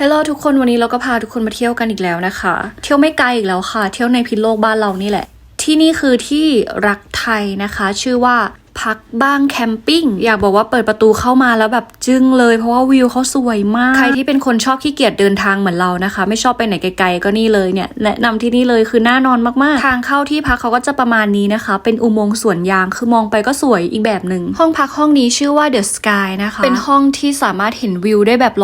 ฮลโลทุกคนวันนี้เราก็พาทุกคนมาเที่ยวกันอีกแล้วนะคะ เที่ยวไม่ไกลอีกแล้วค่ะ เที่ยวในพิษโลกบ้านเรานี่แหละ ที่นี่คือที่รักไทยนะคะ ชื่อว่า พักบ้างแคมปิ้งอยากบอกว่าเปิดประตูเข้ามาแล้วแบบจึ้งเลย เพราะว่าวิวเขาสวยมาก ใครที่เป็นคนชอบขี้เกียจเดินทางเหมือนเรานะคะ ไม่ชอบไปไหนไกลๆก็นี่เลยเนี่ยแนะนำที่นี่เลยคือน่านอนมากๆ ทางเข้าที่พักเขาก็จะประมาณนี้นะคะ เป็นอุโมงค์สวนยางคือมองไปก็สวยอีกแบบหนึ่งห้องพักห้องนี้ชื่อว่า The Sky นะคะ เป็นห้องที่สามารถเห็นวิวได้แบบ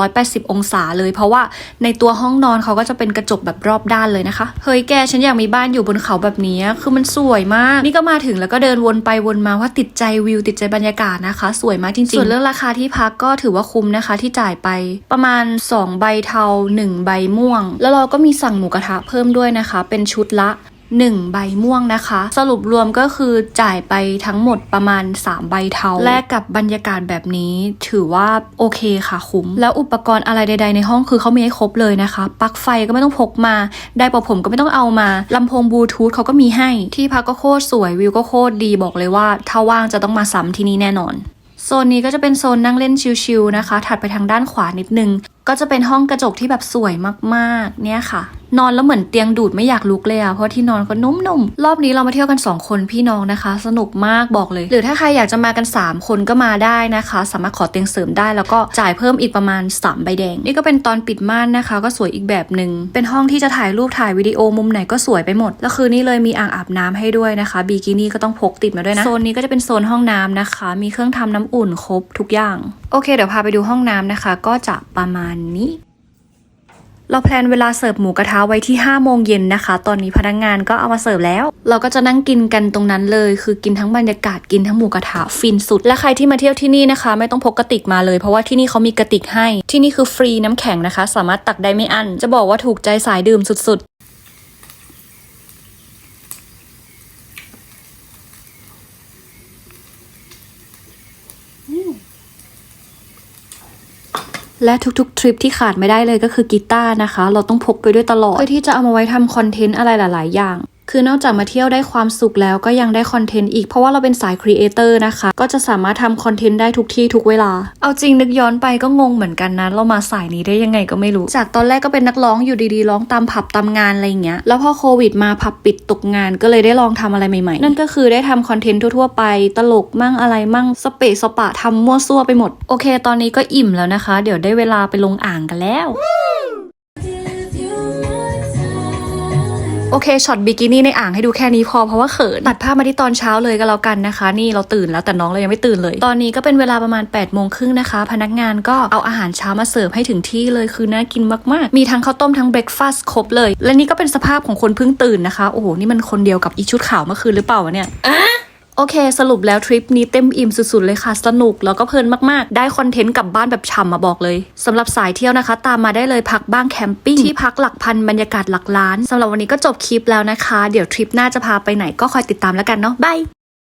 180 องศาเลย เพราะว่าในตัวห้องนอนเขาก็จะเป็นกระจกแบบรอบด้านเลยนะคะเฮ้ยแกฉันอยากมีบ้านอยู่บนเขาแบบนี้คือมันสวยมาก นี่ก็มาถึงแล้วก็เดินวนไปวนมาว่าติดใจใจวิวติดใจบรรยากาศนะคะ สวยมากจริงๆ ส่วนเรื่องราคาที่พักก็ถือว่าคุ้มนะคะ ที่จ่ายไปประมาณ 2 ใบเทา 1 ใบม่วง แล้วเราก็มีสั่งหมูกระทะเพิ่มด้วยนะคะ เป็นชุดละ 1 ใบม่วงนะคะ สรุปรวมก็คือจ่ายไปทั้งหมดประมาณ 3 ใบเทาแลกกับบรรยากาศแบบนี้ถือว่าโอเคค่ะคุ้ม แล้วอุปกรณ์อะไรใด ๆ ในห้องคือเขามีให้ครบเลยนะคะ ปลั๊กไฟก็ไม่ต้องพกมา ได้ปะผมก็ไม่ต้องเอามาลำโพงบลูทูธเขาก็มีให้ ที่พักก็โคตรสวยวิวก็โคตรดีบอกเลยว่าถ้าว่างจะต้องมาซ้ำที่นี่แน่นอนโซนนี้ก็จะเป็นโซนนั่งเล่นชิลๆนะคะ ถัดไปทางด้านขวานิดนึง ก็จะเป็นห้องกระจกที่แบบสวยมากๆ เนี่ยค่ะ นอนแล้วเหมือนเตียงดูดไม่อยากลุกเลยอะเพราะที่นอนก็นุ่มๆ รอบนี้เรามาเที่ยวกัน 2 คนพี่น้องนะคะ สนุกมากบอกเลย หรือถ้าใครอยากจะมากัน 3 คนก็มาได้นะคะ สามารถขอเตียงเสริมได้แล้วก็จ่ายเพิ่มอีกประมาณ 3 ใบแดง นี่ก็เป็นตอนปิดม่านนะคะ ก็สวยอีกแบบหนึ่งเป็นห้องที่จะถ่ายรูปถ่ายวิดีโอมุมไหนก็สวยไปหมดแล้วคืนนี้เลยมีอ่างอาบน้ำให้ด้วยนะคะบิกินี่ก็ต้องพกติดมาด้วยนะโซนนี้ก็จะเป็นโซนห้องน้ำนะคะ มีเครื่องทำน้ำอุ่นครบทุกอย่าง โอเค เดี๋ยวพาไปดูห้องน้ำนะคะ ก็จะประมาณนี้ เราแพลนเวลาเสิร์ฟหมูกระทะไว้ที่5โมงเย็นนะคะ ตอนนี้พนักงงานก็เอามาเสิร์ฟแล้ว เราก็จะนั่งกินกันตรงนั้นเลย คือกินทั้งบรรยากาศกินทั้งหมูกระทะฟินสุด และใครที่มาเที่ยวที่นี่นะคะ ไม่ต้องพกกระติกมาเลย เพราะว่าที่นี่เขามีกระติกให้ ที่นี่คือฟรีน้ำแข็งนะคะ สามารถตักได้ไม่อั้น จะบอกว่าถูกใจสายดื่มสุด และทุกๆทริปที่ขาดไม่ได้เลยก็คือกีตาร์นะคะ เราต้องพกไปด้วยตลอด เพื่อที่จะเอามาไว้ทำคอนเทนต์อะไรหลาย ๆ อย่าง คือนอกจากมาเที่ยวได้ความสุขแล้วก็ยังได้คอนเทนต์อีก เพราะว่าเราเป็นสายครีเอเตอร์นะคะ ก็จะสามารถทำคอนเทนต์ได้ทุกที่ทุกเวลา เอาจริงนึกย้อนไปก็งงเหมือนกันนะ เรามาสายนี้ได้ยังไงก็ไม่รู้ จากตอนแรกก็เป็นนักร้องอยู่ดีๆ ร้องตามผับตามงานอะไรอย่างเงี้ย แล้วพอโควิดมาผับปิดตกงานก็เลยได้ลองทำอะไรใหม่ๆ นั่นก็คือได้ทำคอนเทนต์ทั่วๆไป ตลกมั่งอะไรมั่งสเปซสปะทำมั่วซั่วไปหมด โอเค ตอนนี้ก็อิ่มแล้วนะคะ เดี๋ยวได้เวลาไปลงอ่างกันแล้ว โอเคช็อตบิกินี่ในอ่างให้ดูแค่นี้พอเพราะว่าเขินตัดภาพมาที่ตอนเช้าเลยก็แล้วกันนะคะ นี่เราตื่นแล้วแต่น้องเรายังไม่ตื่นเลย ตอนนี้ก็เป็นเวลาประมาณ8ปดโมงครึ่งนะคะ พนักงานก็เอาอาหารเช้ามาเสิร์ฟให้ถึงที่เลยคือน่ากินมากๆ มีทั้งข้าวต้มทั้งเบรกฟาสต์ครบเลย และนี่ก็เป็นสภาพของคนเพิ่งตื่นนะคะ โอ้โห นี่มันคนเดียวกับอีชุดขาวเมื่อคืนหรือเปล่าวะเนี่ย โอเค สรุปแล้วทริปนี้เต็มอิ่มสุดๆเลยค่ะ สนุกแล้วก็เพลินมากๆ ได้คอนเทนต์กลับบ้านแบบฉ่ำมาบอกเลยสำหรับสายเที่ยวนะคะ ตามมาได้เลยพักบ้างแคมปิ้งที่พักหลักพันบรรยากาศหลักล้านสำหรับวันนี้ก็จบคลิปแล้วนะคะ เดี๋ยวทริปหน้าจะพาไปไหนก็คอยติดตามแล้วกันเนาะบาย